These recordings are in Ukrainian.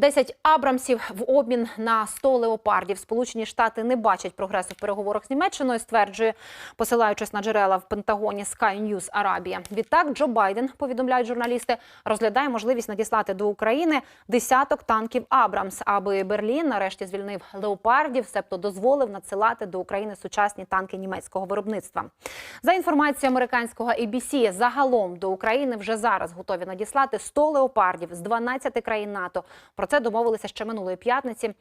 10 абрамсів в обмін на 100 леопардів. Сполучені Штати не бачать прогресу в переговорах з Німеччиною, стверджує, посилаючись на джерела в Пентагоні Sky News Арабія. Відтак Джо Байден, повідомляють журналісти, розглядає можливість надіслати до України десяток танків Абрамс, аби Берлін нарешті звільнив леопардів, себто дозволив надсилати до України сучасні танки німецького виробництва. За інформацією американського ABC, загалом до України вже зараз готові надіслати 100 леопардів з 12 країн НАТО. Про це домовилися ще минулої п'ятниці.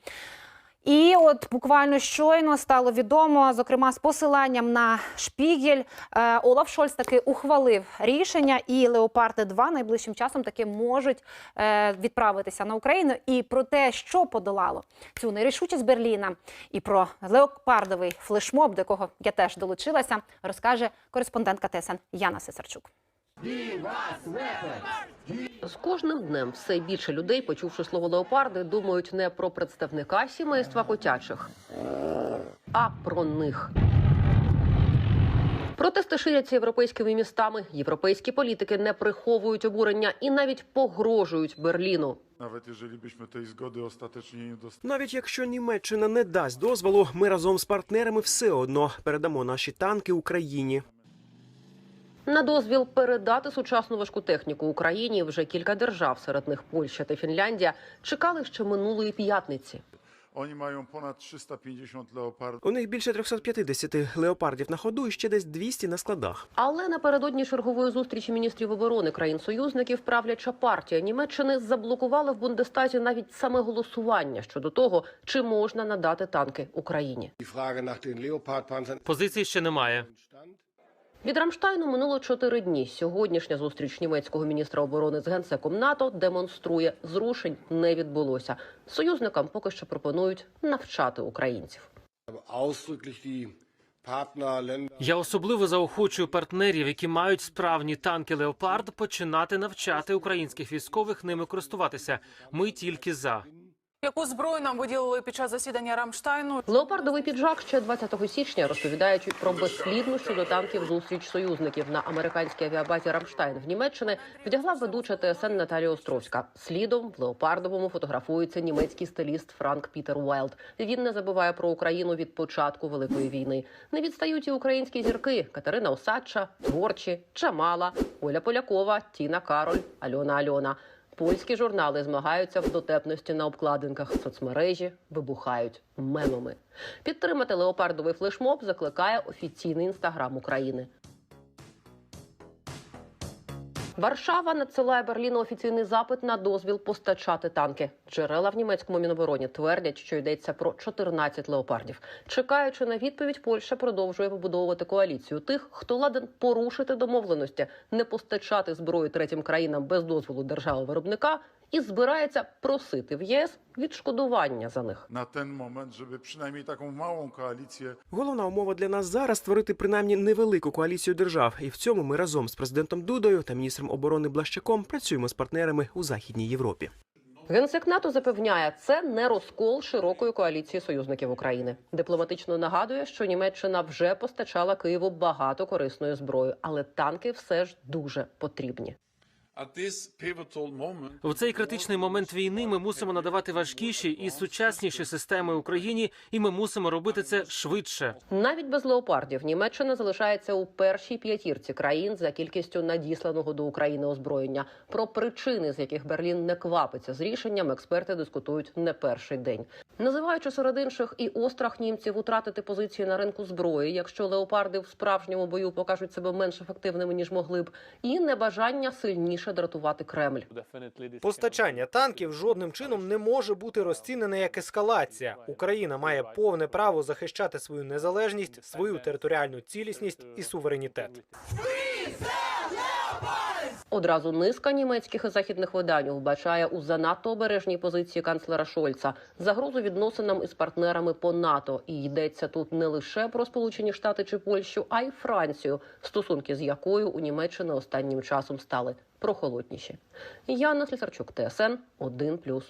І от буквально щойно стало відомо, зокрема з посиланням на шпігель, е, Олаф Шольц таки ухвалив рішення, і леопарди 2 найближчим часом таки можуть е, відправитися на Україну. І про те, що подолало цю нерішучість Берліна, і про леопардовий флешмоб, до якого я теж долучилася, розкаже кореспондентка ТСН Яна Сисарчук. З кожним днем все більше людей, почувши слово леопарди, думають не про представника сімейства котячих, а про них. Протести ширяться європейськими містами. Європейські політики не приховують обурення і навіть погрожують Берліну. Jeżeli byśmy tej zgody ostatecznie nie dostali. Навіть якщо Німеччина не дасть дозволу, ми разом з партнерами все одно передамо наші танки Україні. На дозвіл передати сучасну важку техніку Україні вже кілька держав, серед них Польща та Фінляндія, чекали ще минулої п'ятниці. Oni mają ponad 350 leopardów. У них більше 350 леопардів на ходу і ще десь 200 на складах. Але напередодні чергової зустрічі міністрів оборони країн-союзників правляча партія Німеччини заблокувала в Бундестазі навіть саме голосування щодо того, чи можна надати танки Україні. Позиції ще немає. Від Рамштайну минуло чотири дні. Сьогоднішня зустріч німецького міністра оборони з генсеком НАТО демонструє зрушень не відбулося. Союзникам поки що пропонують навчати українців. Я особливо заохочую партнерів, які мають справні танки Леопард, починати навчати українських військових ними користуватися. Ми тільки за. Яку зброю нам виділили під час засідання Рамштайну? Леопардовий піджак ще 20 січня розповідають про безслідну щодо танків зустріч союзників на американській авіабазі Рамштайн в Німеччині вдягла ведуча ТСН Наталія Островська. Слідом в леопардовому фотографується німецький стиліст Франк Пітер Уайлд. Він не забуває про Україну від початку великої війни. Не відстають і українські зірки Катерина Осадча, Творчі, Чамала, Оля Полякова, Тіна Кароль, Альона Альона. Польські журнали змагаються в дотепності на обкладинках. Соцмережі вибухають мемами. Підтримати леопардовий флешмоб закликає офіційний інстаграм України. Варшава надсилає Берліну офіційний запит на дозвіл постачати танки. Джерела в німецькому мінобороні твердять, що йдеться про 14 леопардів. Чекаючи на відповідь, Польща продовжує побудовувати коаліцію тих, хто ладен порушити домовленості, не постачати зброю третім країнам без дозволу держави виробника і збирається просити в ЄС відшкодування за них. Na ten moment, żeby przynajmniej taką małą koalicję Головна умова для нас зараз створити принаймні невелику коаліцію держав. І в цьому ми разом з президентом Дудою та міністром оборони Блащаком працюємо з партнерами у Західній Європі. Генсек НАТО запевняє, це не розкол широкої коаліції союзників України. Дипломатично нагадує, що Німеччина вже постачала Києву багато корисної зброї, але танки все ж дуже потрібні. В цей критичний момент війни ми мусимо надавати важкіші і сучасніші системи Україні, і ми мусимо робити це швидше. Навіть без леопардів Німеччина залишається у першій п'ятірці країн за кількістю надісланого до України озброєння. Про причини, з яких Берлін не квапиться з рішенням, експерти дискутують не перший день, називаючи серед інших і острах німців утратити позиції на ринку зброї, якщо леопарди в справжньому бою покажуть себе менш ефективними ніж могли б, і небажання сильніше дратувати Кремль. Постачання танків жодним чином не може бути розцінене як ескалація. Україна має повне право захищати свою незалежність, свою територіальну цілісність і суверенітет. Одразу низка німецьких і західних видань вбачає у занадто обережній позиції канцлера Шольца загрозу відносинам із партнерами по НАТО. І йдеться тут не лише про Сполучені Штати чи Польщу, а й Францію, стосунки з якою у Німеччини останнім часом стали прохолодніші. Яна Слісарчук, ТСН 1+,1.